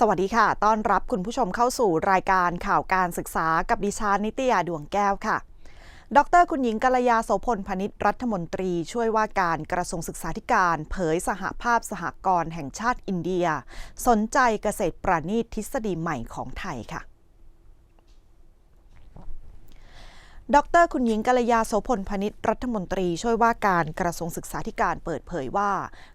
สวัสดีค่ะ ต้อนรับคุณผู้ชมเข้าสู่รายการข่าวการศึกษากับดิฉันนิตยาดวงแก้วค่ะ ดรคุณหญิงกัลยาโสพลพนิษรัฐมนตรีช่วยว่าการกระทรวงศึกษาธิการ เผยสหภาพสหกรณ์แห่งชาติอินเดีย สนใจเกษตรประณีตทฤษฎีใหม่ของไทยค่ะ ดรคุณหญิงกัลยาโสพลพนิษฐ์รัฐมนตรีช่วยว่าการกระทรวงศึกษาธิการเปิดเผยว่า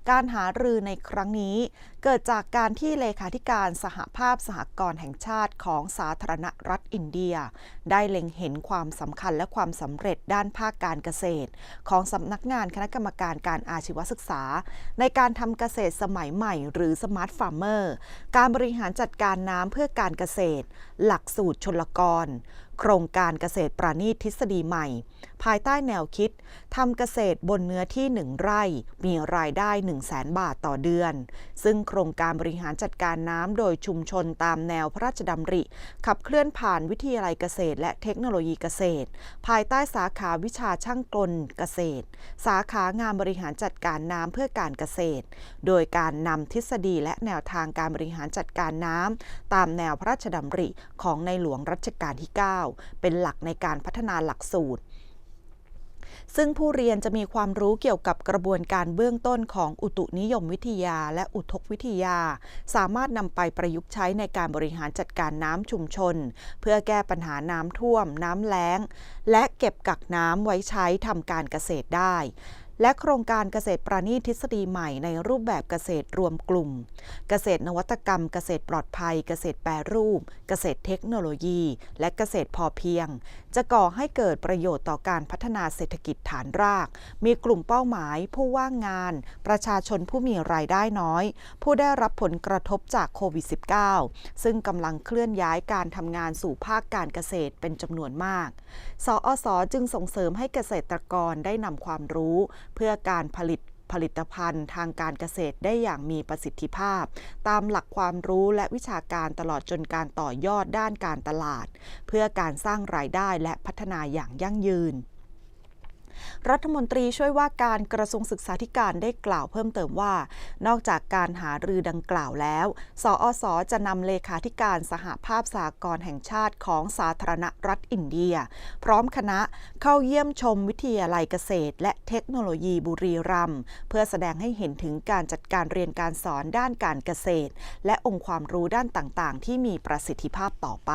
การหารือในครั้งนี้ เกิดจากการที่เลขาธิการสหภาพสหกรณ์แห่งชาติของสาธารณรัฐอินเดีย ได้เล็งเห็นความสำคัญและความสำเร็จด้านภาคการเกษตร ของสำนักงานคณะกรรมการการอาชีวศึกษา ในการทำเกษตรสมัยใหม่ หรือสมาร์ทฟาร์มเมอร์การบริหารจัดการน้ำเพื่อการเกษตร หลักสูตรชนลกร โครงการเกษตรประณีตทฤษฎีใหม่ ภายใต้แนวคิดทำเกษตรบนเนื้อที่ 1 ไร่ มีรายได้ 1 0 0 0 0แบาทต่อเดือน ซึ่งโครงการบริหารจัดการน้ำโดยชุมชนตามแนวพระราชดำริ ขับเคลื่อนผ่านวิทยาลัยเกษตร และเทคโนโลยีเกษตร ภายใต้สาขาวิชาช่างกลเกษตร สาขางานบริหารจัดการน้ำเพื่อการเกษตร โดยการนำทฤษฎีและแนวทางการบริหารจัดการน้ำตามแนวพระราชดำริของในหลวงรัชกาลที่ 9 เป็นหลักในการพัฒนาหลักสูตร ซึ่งผู้เรียนจะมีความรู้เกี่ยวกับกระบวนการเบื้องต้นของอุตุนิยมวิทยาและอุทกวิทยา สามารถนำไปประยุกต์ใช้ในการบริหารจัดการน้ำชุมชน เพื่อแก้ปัญหาน้ำท่วม น้ำแล้ง และเก็บกักน้ำไว้ใช้ทำการเกษตรได้ และโครงการเกษตรประณีตทฤษฎีใหม่ในรูปแบบเกษตรรวมกลุ่ม เกษตรนวัตกรรม เกษตรปลอดภัย เกษตรแปรรูป เกษตรเทคโนโลยี และเกษตรพอเพียง จะก่อให้เกิดประโยชน์ต่อการพัฒนาเศรษฐกิจฐานราก มีกลุ่มเป้าหมาย ผู้ว่างงาน ประชาชนผู้มีรายได้น้อย ผู้ได้รับผลกระทบจากโควิด -19 ซึ่งกำลังเคลื่อนย้ายการทำงานสู่ภาคการเกษตรเป็นจำนวนมาก สอสจึงส่งเสริมให้เกษตรกรได้นำความรู้เพื่อการผลิตผลิตภัณฑ์ทางการเกษตรได้อย่างมีประสิทธิภาพ ตามหลักความรู้และวิชาการตลอดจนการต่อยอดด้านการตลาด เพื่อการสร้างรายได้และพัฒนาอย่างยั่งยืน รัฐมนตรีช่วยว่าการกระทรวงศึกษาธิการได้กล่าวเพิ่มเติมว่า นอกจากการหารือดังกล่าวแล้ว สอสอจะนำเลขาธิการสหภาพสากลแห่งชาติของสาธารณรัฐอินเดีย พร้อมคณะเข้าเยี่ยมชมวิทยาลัยเกษตร และเทคโนโลยีบุรีรัมย์เพื่อแสดงให้เห็นถึงการจัดการเรียนการสอนด้านการเกษตร และองค์ความรู้ด้านต่างๆ ที่มีประสิทธิภาพต่อไป